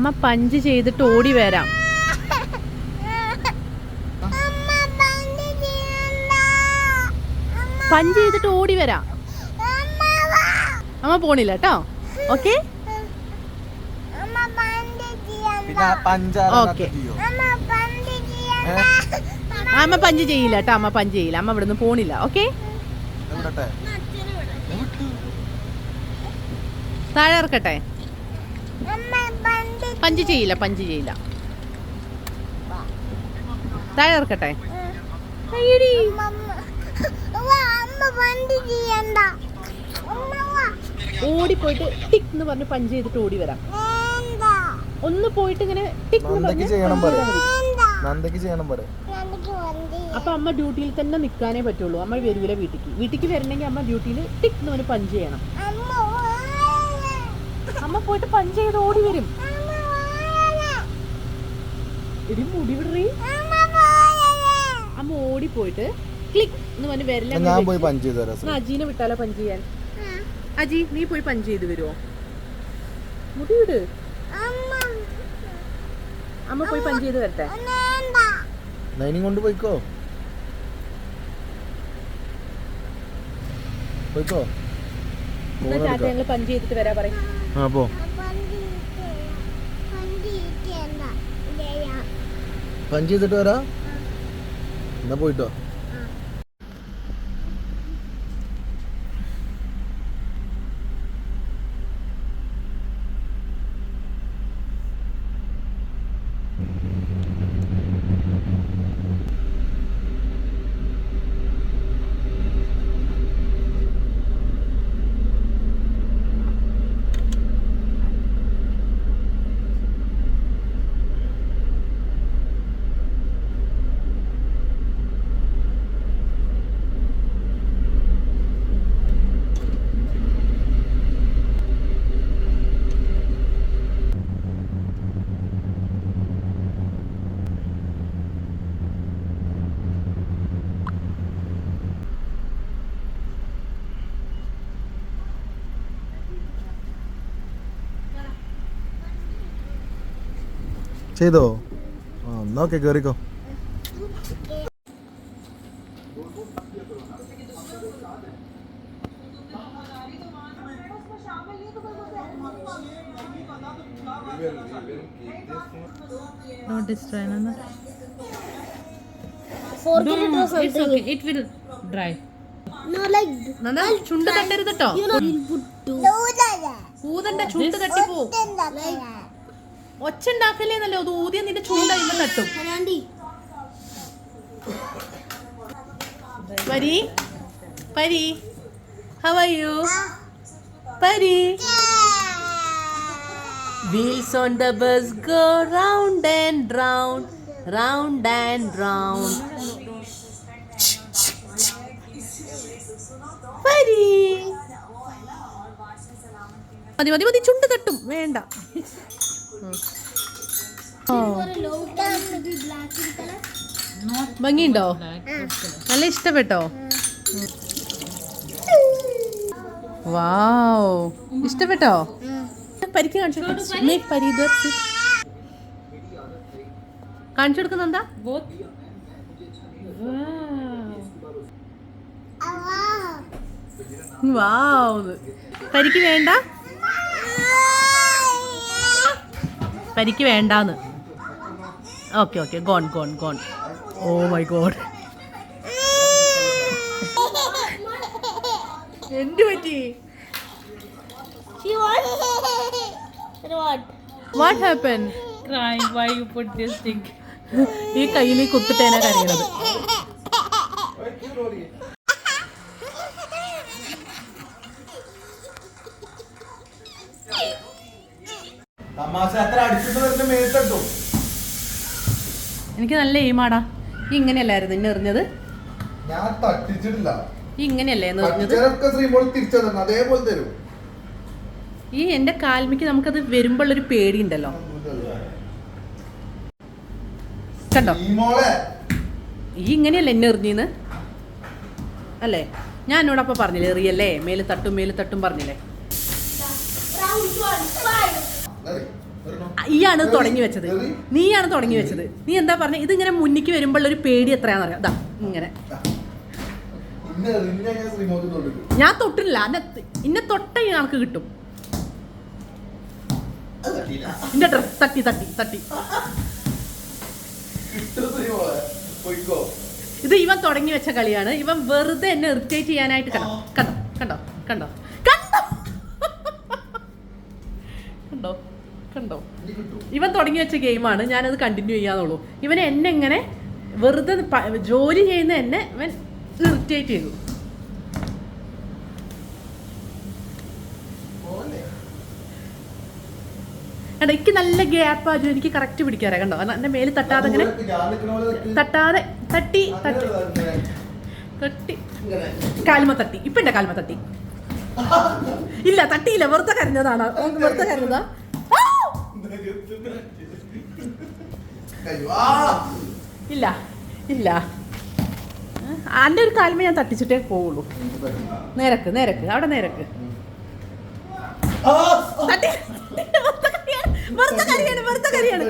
അമ്മ പഞ്ച് ചെയ്തിട്ട് ഓടി വരാം. പഞ്ച് ചെയ്തിട്ട് ഓടി വരാം. അമ്മ വാ. അമ്മ പോണില്ല കേട്ടോ ഓക്കെ. അമ്മ ഓക്കേ. പഞ്ച് ചെയ്യില്ല കേട്ടോ അമ്മ പഞ്ച് ചെയ്യില്ല. അമ്മ ഇവിടുന്ന് പോണില്ല. ഓക്കെ? താഴെ ഇറക്കട്ടെ. പഞ്ച് ചെയ്യില്ല പഞ്ച് ചെയ്യില്ല. താഴെ ഇറക്കട്ടെ. ഓടിപ്പോയിട്ട് ടിക് എന്ന് പറഞ്ഞ് പഞ്ച് ചെയ്തിട്ട് ഓടി വരാം. ഒന്ന് പോയിട്ട് ഇങ്ങനെ ടിക് എന്ന് പറഞ്ഞ് ചെയ്യണം. നന്ദയ്ക്ക് പറ അപ്പൊ അമ്മ ഡ്യൂട്ടിയിൽ തന്നെ നിൽക്കാനേ പറ്റുള്ളൂ. അമ്മ വരൂല വീട്ടിക്ക്. വീട്ടിക്ക് വരണമെങ്കിൽ അമ്മ ഡ്യൂട്ടിയിൽ ടിക് എന്ന് പറഞ്ഞ് പഞ്ച് ചെയ്യണം. അമ്മ പോയിട്ട് പഞ്ച് ചെയ്ത് ഓടി വരും. ഇടി മുടി വിടറി. അമ്മ ഓടി അമ്മ ഓടിപ്പോയിട്ട് ക്ലിക്ക്. എന്ന് പറഞ്ഞ് വരില്ല ഞാൻ പോയി പഞ്ച് ചെയ്ത് തരാം എന്നാ അജീനെ വിട്ടാലോ പഞ്ച് ചെയ്യാൻ? അജി നീ പോയി പഞ്ച് ചെയ്ത് വരുമോ മുടി വിട്. അമ്മ. അമ്മ പോയി പഞ്ച് ചെയ്ത് വരട്ടെ. നൈനിങ് കൊണ്ട് പോയിക്കോ? പോയിക്കോ? ആ പോ. പഞ്ച് ചെയ്തിട്ട് വരാ? എന്നാ പോയിട്ടോ. ചെയ്തോ ആ എന്നാ ഓക്കെ കയറിക്കോ Forget it or something. It will dry No, like ചുണ്ട് തട്ടരുത് കേട്ടോ you know. Put two. No, ചുണ്ട് തട്ടിപ്പോ like. ഒച്ച ഉണ്ടാക്കലേന്നല്ലോ അത് ഊതിയ നിന്റെ ചൂണ്ട ഇന്ന് തട്ടും. Pari Pari how are you Pari. Wheels on the bus go round and round, round and round. പരി. മതി മതി മതി ചുണ്ട് തട്ടും. വേണ്ട. ഭംഗിയുണ്ടോ? നല്ല ഇഷ്ടപ്പെട്ടോ? വാവ്. ഇഷ്ടപ്പെട്ടോ? പരിക്ക് കാണിച്ചു കാണിച്ചു കൊടുക്കുന്ന എന്താ? വാവ്. പരിക്ക് വേണ്ട? പരിക്ക് വേണ്ടാന്ന്. Okay okay gone gone gone oh my god എന്ത് പറ്റി? What happen cry why you put this thing ഈ കയ്യിൽ കുത്തിട്ടേനെ കുത്തിട്ടേനാ കരയണത് എനിക്ക് നല്ല എയിമാടാ ഇങ്ങനെയല്ലായിരുന്നു എന്നെ എറിഞ്ഞത്? ഞാൻ തട്ടിച്ചിട്ടില്ല. ഈ ഇങ്ങനെയല്ലേ എറിഞ്ഞത്? അതേപോലെ തരും. ഈ എന്റെ കാൽമിക്ക് നമുക്കത് വരുമ്പോഴൊരു പേടിയുണ്ടല്ലോ. കണ്ടോ? ഈ ഇങ്ങനെയല്ലേ എന്നെ എറിഞ്ഞീന്ന്? അല്ലേ? ഞാൻ എന്നോട് അപ്പോൾ പറഞ്ഞില്ലേ എറിയല്ലേ? മേൽ തട്ടും മേൽ തട്ടും പറഞ്ഞില്ലേ? ഈയാണ് തുടങ്ങി വെച്ചത്. നീയാണ് തുടങ്ങി വെച്ചത്. നീ എന്താ പറഞ്ഞ? ഇതിങ്ങനെ മുന്നിക്ക് വരുമ്പോഴുള്ള ഒരു പേടി എത്രയാണെന്ന് അറിയാം? അതാ ഇങ്ങനെ. ഞാൻ തൊട്ടില്ല ഇന്നെ തൊട്ട കണക്ക് കിട്ടും. എന്റെ ഡ്രസ് തട്ടി തട്ടി തട്ടി. ഇത് ഇവൻ തുടങ്ങി വെച്ച കളിയാണ്. ഇവൻ വെറുതെ എന്നെ ഇറിറ്റേറ്റ് ചെയ്യാനായിട്ട് കണ്ടോ? കണ്ടോ? കണ്ടോ? കണ്ടോ കണ്ടോ കണ്ടോ ഇവൻ തുടങ്ങി വെച്ച ഗെയിമാണ് ഞാനത് കണ്ടിന്യൂ ചെയ്യാന്നുള്ളൂ. ഇവൻ എന്നെ എങ്ങനെ വെറുതെ ജോലി ചെയ്യുന്ന എന്നെ ഇവൻ ഇറിറ്റേറ്റ് ചെയ്തു. കണ്ടോ എനിക്ക് നല്ല ഗ്യാപ്പ് ആ എനിക്ക് കറക്റ്റ് പിടിക്കാറേ കണ്ടോ? എന്റെ മേൽ തട്ടാതെ നിൽക്ക്. തട്ടാതെ തട്ടി തട്ടി. അങ്ങനെ. തട്ടി. കാൽമ തട്ടി. ഇപ്പൊ എന്റെ കാൽമ തട്ടി. ഇല്ല തട്ടിയില്ല. വെറുതെ കരഞ്ഞതാണ്. വെറുതെ കരഞ്ഞതാ. ഇല്ല ഇല്ല. അന്റെ ഒരു കാൽമ ഞാൻ തട്ടിച്ചിട്ടേ പോവുള്ളൂ. നേരക്ക് നേരക്ക് അവിടെ നേരക്ക്. വെറുതെ കരയാണ് വെറുതെ കരയാണ്.